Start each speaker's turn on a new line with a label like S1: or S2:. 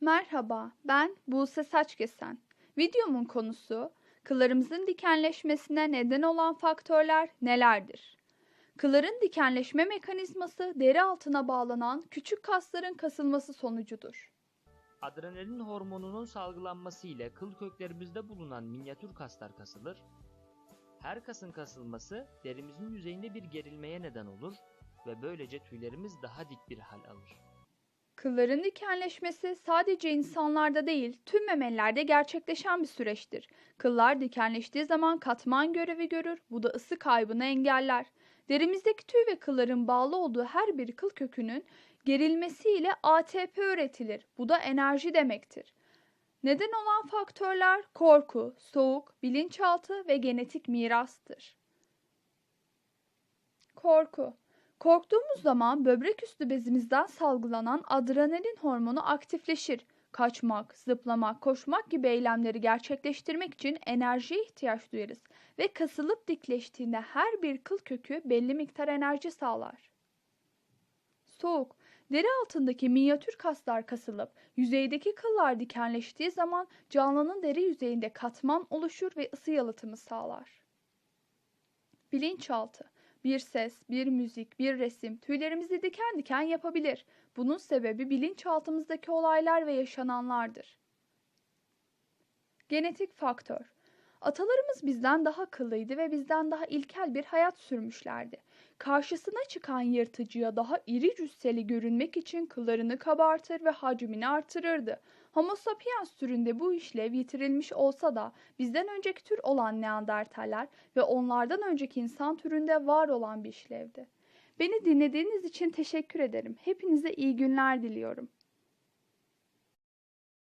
S1: Merhaba, ben Buse Saçkesen. Videomun konusu, kıllarımızın dikenleşmesine neden olan faktörler nelerdir? Kılların dikenleşme mekanizması deri altına bağlanan küçük kasların kasılması sonucudur.
S2: Adrenalin hormonunun salgılanması ile kıl köklerimizde bulunan minyatür kaslar kasılır. Her kasın kasılması derimizin yüzeyinde bir gerilmeye neden olur ve böylece tüylerimiz daha dik bir hal alır.
S1: Kılların dikenleşmesi sadece insanlarda değil, tüm memelilerde gerçekleşen bir süreçtir. Kıllar dikenleştiği zaman katman görevi görür, bu da ısı kaybını engeller. Derimizdeki tüy ve kılların bağlı olduğu her bir kıl kökünün gerilmesiyle ATP üretilir. Bu da enerji demektir. Neden olan faktörler korku, soğuk, bilinçaltı ve genetik mirastır. Korku Korktuğumuz zaman böbrek üstü bezimizden salgılanan adrenalin hormonu aktifleşir. Kaçmak, zıplamak, koşmak gibi eylemleri gerçekleştirmek için enerjiye ihtiyaç duyarız ve kasılıp dikleştiğinde her bir kıl kökü belli miktar enerji sağlar. Soğuk Deri altındaki minyatür kaslar kasılıp yüzeydeki kıllar dikenleştiği zaman canlının deri yüzeyinde katman oluşur ve ısı yalıtımı sağlar. Bilinçaltı bir ses, bir müzik, bir resim tüylerimizi diken diken yapabilir. Bunun sebebi bilinçaltımızdaki olaylar ve yaşananlardır. Genetik faktör Atalarımız bizden daha kıllıydı ve bizden daha ilkel bir hayat sürmüşlerdi. Karşısına çıkan yırtıcıya daha iri cüsseli görünmek için kıllarını kabartır ve hacmini artırırdı. Homo sapiens türünde bu işlev yitirilmiş olsa da bizden önceki tür olan Neandertaller ve onlardan önceki insan türünde var olan bir işlevdi. Beni dinlediğiniz için teşekkür ederim. Hepinize iyi günler diliyorum.